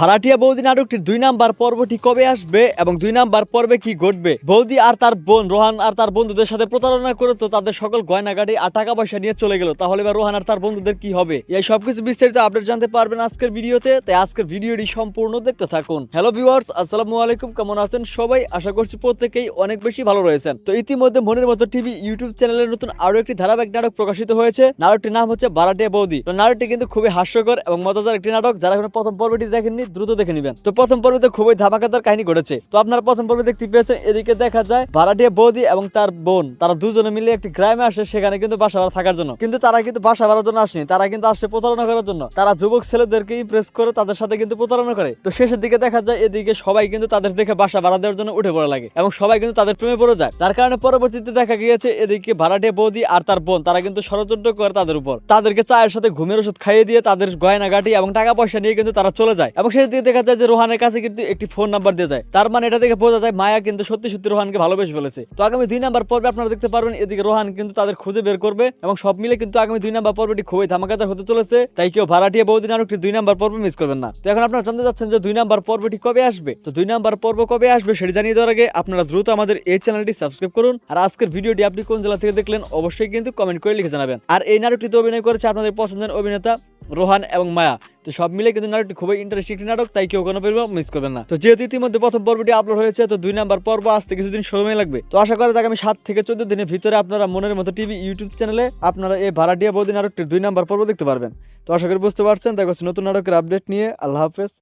ভাড়াটিয়া বৌদি নাটকটির দুই নাম্বার পর্বটি কবে আসবে এবং দুই নাম্বার পর্বে কি ঘটবে? বৌদি আর তার বোন, রোহান আর তার বন্ধুদের সাথে প্রতারণা করে তো তাদের সকল গয়নাগাটি আর টাকা পয়সা নিয়ে চলে গেল। তাহলে এবার রোহান আর তার বন্ধুদের কি হবে? এই সবকিছু বিস্তারিত আপডেট জানতে পারবেন আজকের ভিডিওতে। তাই আজকের ভিডিওটি সম্পূর্ণ দেখতে থাকুন। হ্যালো ভিউয়ার্স, আসসালামু আলাইকুম। কেমন আছেন সবাই? আশা করছি প্রত্যেকেই অনেক বেশি ভালো রয়েছেন। তো ইতিমধ্যে মনের মতো টিভি, ইউটিউব চ্যানেলের নতুন আরও একটি ধারাবাহিক নাটক প্রকাশিত হয়েছে। নাটকটির নাম হচ্ছে বারাটিয়া বৌদি। তো নাটকটি কিন্তু খুবই হাস্যকর এবং মজাদার একটি নাটক। যারা এখন প্রথম পর্বটি দেখেননি দ্রুত দেখে নেবেন। তো প্রথম পর্বতে খুবই ধামাকাদার কাহিনী ঘটেছে। তো আপনারা প্রথম পর্বে দেখতে পেয়েছেন, এদিকে দেখা যায় ভাড়াটিয়া বৌদি এবং তার বোন, তারা দুজনে মিলে একটি গ্রামে আসে, সেখানে কিন্তু বাসা ভাড়া থাকার জন্য। কিন্তু তারা কিন্তু বাসা ভাড়ার জন্য আসেনি, তারা কিন্তু আসছে প্রতারণা করার জন্য। তারা যুবক ছেলেদেরকে ইমপ্রেস করে তাদের সাথে কিন্তু প্রতারণা করে। তো শেষের দিকে দেখা যায় এদিকে সবাই কিন্তু তাদের দেখে বাসা ভাড়া দেওয়ার জন্য উঠে পড়া লাগে এবং সবাই কিন্তু তাদের প্রেমে পড়ে যায়। যার কারণে পরবর্তীতে দেখা গিয়েছে এদিকে ভাড়াটিয়া বৌদি আর তার বোন, তারা কিন্তু ষড়যন্ত্র করে তাদের উপর। তাদেরকে চায়ের সাথে ঘুমের ওষুধ খাইয়ে দিয়ে তাদের গয়না গয়নাগাটি এবং টাকা পয়সা নিয়ে কিন্তু তারা চলে যায় এবং শেষ দিকে দেখা যায় যে রোহানের কাছে কিন্তু একটি ফোন নাম্বার দিয়ে যায়। তার মানে এটা থেকে বোঝা যায় মায়া কিন্তু সত্যি সত্যি রোহানকে ভালোবেসে ফেলেছে। তো আগামী দুই নাম্বার পর্বে আপনারা দেখতে পারবেন, এদিকে রোহান কিন্তু তাদের খুঁজে বের করবে এবং সব মিলে কিন্তু আগামী দুই নাম্বার পর্বটি খুবই ধামাকাদার হতে চলেছে। তাই কেউ ভাড়াটিয়া বহুদিন আর একটি দুই নাম্বার পর্ব মিস করবেন না। তো এখন আপনারা জানতে চাচ্ছেন যে দুই নাম্বার পর্বটি কবে আসবে? তো দুই নাম্বার পর্ব কবে আসবে সেটি জানিয়ে দেওয়ার আগে আপনারা দ্রুত আমাদের এই চ্যানেলটি সাবস্ক্রাইব করুন। আর আজকের ভিডিওটি আপনি কোন জেলা থেকে দেখলেন, অবশ্যই কিন্তু কমেন্ট করে লিখে জানাবেন। আর এই নাটকটিতে অভিনয় করেছে আপনাদের পছন্দের অভিনেতা রোহান এবং মায়া। তো সব মিলে কিন্তু নাটকটি খুবই ইন্টারেস্টিং একটি নাটক, তাই কেউ কোনো পর্ব মিস করবেন না। তো যেহেতু ইতিমধ্যে প্রথম পর্বটি আপলোড হয়েছে, তো দুই নাম্বার পর্ব আসতে কিছুদিন সময় লাগবে। তো আশা করা যাক আমি সাত থেকে চোদ্দ দিনের ভিতরে আপনারা মনের মতো টিভি ইউটিউব চ্যানেলে আপনারা এই ভাড়াটিয়া বৌদি নাটকটির দুই নাম্বার পর্ব দেখতে পারবেন। তো আশা করি বুঝতে পারছেন, দেখা হচ্ছে নতুন নাটকের আপডেট নিয়ে। আল্লাহ হাফেজ।